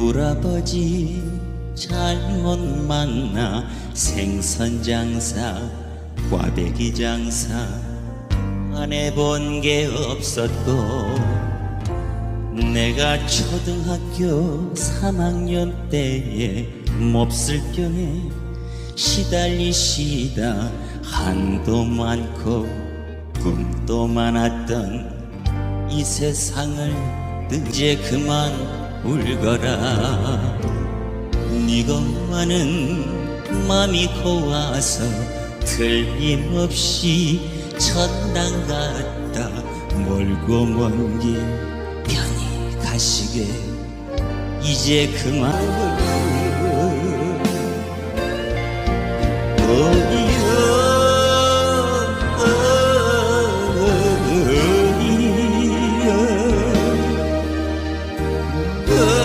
울아버지 잘못 만나 생선 장사 꽈배기 장사 안 해본 게 없었고 내가 초등학교 3학년 때에 몹쓸 경에 시달리시다 한도 많고 꿈도 많았던 이 세상을 이제 그만 울거라. 니것만은 맘이 고와서 틀림없이 천당 갔다. 멀고 먼 길 편히 가시게. 이제 그만 거기